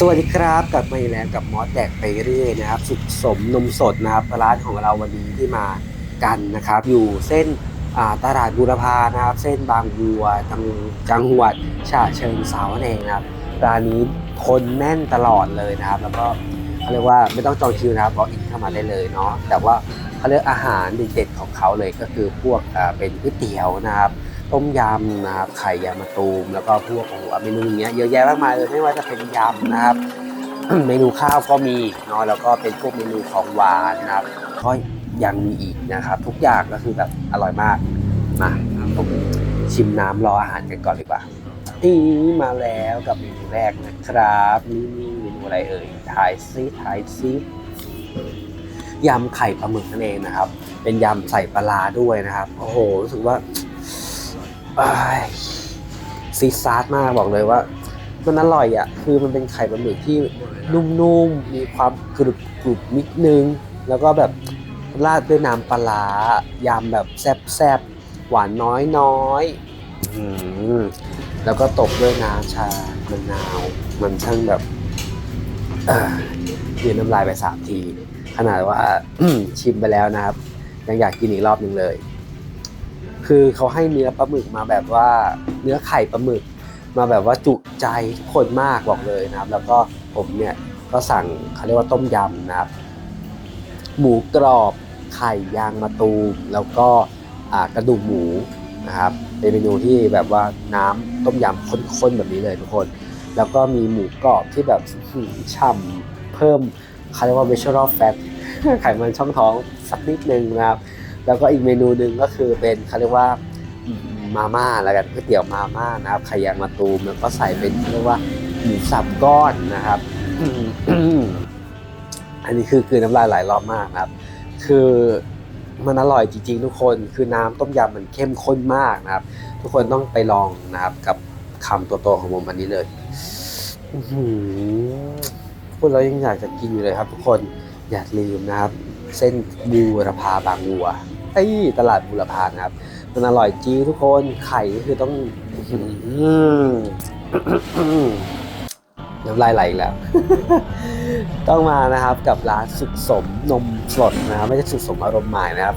สวัสดีครับกลับมาอีกแล้วกับมอสแดกไปเรื่อยนะครับ สุขสมนมสดนะครับร้านของเราวันนี้ที่มากันนะครับ อยู่เส้นตลาดบูรพานะครับ เส้นบางบัวจังจังหวัดฉะเชิงเซาเองนะครับร้านนี้คนแน่นตลอดเลยนะครับ แล้วก็เขาเรียกว่าไม่ต้องจองคิวนะครับบอกอินเข้ามาได้เลยเนาะแต่ว่าเขาเรียกอาหารเด็ดๆของเขาเลยก็คือพวกเป็นก๋วยเตี๋ยวนะครับ ต้มยำนะครับไข่ยามะตูม แล้วก็พวกโอ้โหเมนูอย่างเงี้ยเยอะแยะมากมายเลยไม่ว่าจะเป็นยำนะครับ เมนูข้าวก็มีเนาะแล้วก็เป็นพวกเมนูของหวานนะครับก็ยังมีอีกนะครับ ทุกอย่างก็คือแบบอร่อยมากมาผมชิมน้ำรออาหารกันก่อนดีกว่านี่มาแล้วกับเมนูแรกนะครับนี่นี่เมนูอะไรเอ่ยถ่ายซิถ่ายซิยำไข่ปลาหมึกนั่นเองนะครับ เป็นยำใส่ปลาด้วยนะครับโอ้โหรู้สึกว่า ซีซาร์มากบอกเลยว่า มันอร่อยอะ คือมันเป็นไข่ปลาหมึกที่นุ่มๆ มีความกรุบกรุบๆนิดนึง แล้วก็แบบราดด้วยน้ำปลายำแบบแซ่บๆ หวานน้อยน้อยๆแล้วก็ตบด้วยน้ำชามะนาว มันช่างแบบเอ่อยืนน้ำลายไปสามที ขนาดว่าชิมไปแล้วนะครับ ยังอยากกินอีกรอบหนึ่งเลย คือเขาให้เนื้อปลาหมึกมาแบบว่าเนื้อไข่ปลาหมึก มาแบบว่าจุใจทุกคนมากบอกเลยนะครับ แล้วก็ผมเนี่ยก็สั่งเขาเรียกว่าต้มยำนะครับ หมูกรอบไข่ยางมะตูมแล้วก็กระดูกหมูนะครับเป็นเมนูที่แบบว่าน้ำต้มยำข้นๆแบบนี้เลยทุกคน แล้วก็มีหมูกรอบที่แบบหืมฉ่ำเพิ่มเขาเรียกว่า visceral fat ไขมันช่องท้องสักนิดนึงนะครับ แล้วก็อีกเมนูหนึ่งก็คือเป็นเขาเรียกว่ามาม่าแล้วกันก๋วยเตี๋ยวมาม่านะครับไข่ยางมะตูมแล้วก็ใส่เป็นเรียกว่าหมูสับก้อนนะครับ อันนี้คือคือน้ำลายไหลรอบมากนะครับ คือมันอร่อยจริงๆ ทุกคนคือน้ำต้มยำมันเข้มข้นมากนะครับ ทุกคนต้องไปลองนะครับ กับคำตัวโตของผมอันนี้เลยอื้อหือพูดแล้วยังอยากจะกินอยู่เลยครับ ทุกคนอย่าลืมนะครับ เส้นบูรพาบางวัว ไอ้ตลาดบูรพานครับมันอร่อยจริงทุกคนไข่ก็คือต้องน้ำลายไหลแล้ว ต้องมานะครับกับร้านสุขสมนมสดนะครับไม่ใช่สุขสมอารมณ์หม่นะครับ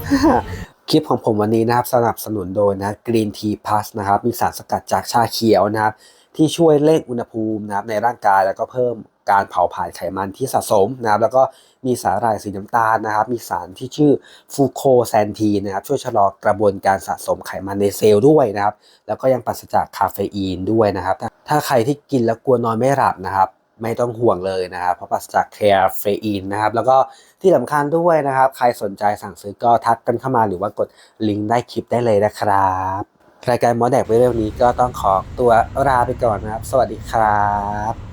คลิปของผมวันนี้นะครับสนับสนุนโดยนะ Green Tea Plus นะครับมีสารสกัดจากชาเขียวนะครับ ที่ช่วยเร่งอุณหภูมินะครับในร่างกายแล้วก็เพิ่มการเผาผลาญไขมันที่สะสมนะครับแล้วก็มีสาหร่ายสีน้ำตาลนะครับ มีสารที่ชื่อฟูโคแซนทีนะครับ ช่วยชะลอกระบวนการสะสมไขมันในเซลล์ด้วยนะครับ แล้วก็ยังปราศจากคาเฟอีนด้วยนะครับ ถ้าถ้าใครที่กินแล้วกลัวนอนไม่หลับนะครับ ไม่ต้องห่วงเลยนะครับ เพราะปราศจากคาเฟอีนนะครับ แล้วก็ที่สำคัญด้วยนะครับ ใครสนใจสั่งซื้อก็ทักกันเข้ามาหรือว่ากดลิงก์ได้คลิปได้เลยนะครับ รายการหมอแดกไปเร็วนี้ก็ต้องขอตัวลาไปก่อนนะครับ สวัสดีครับ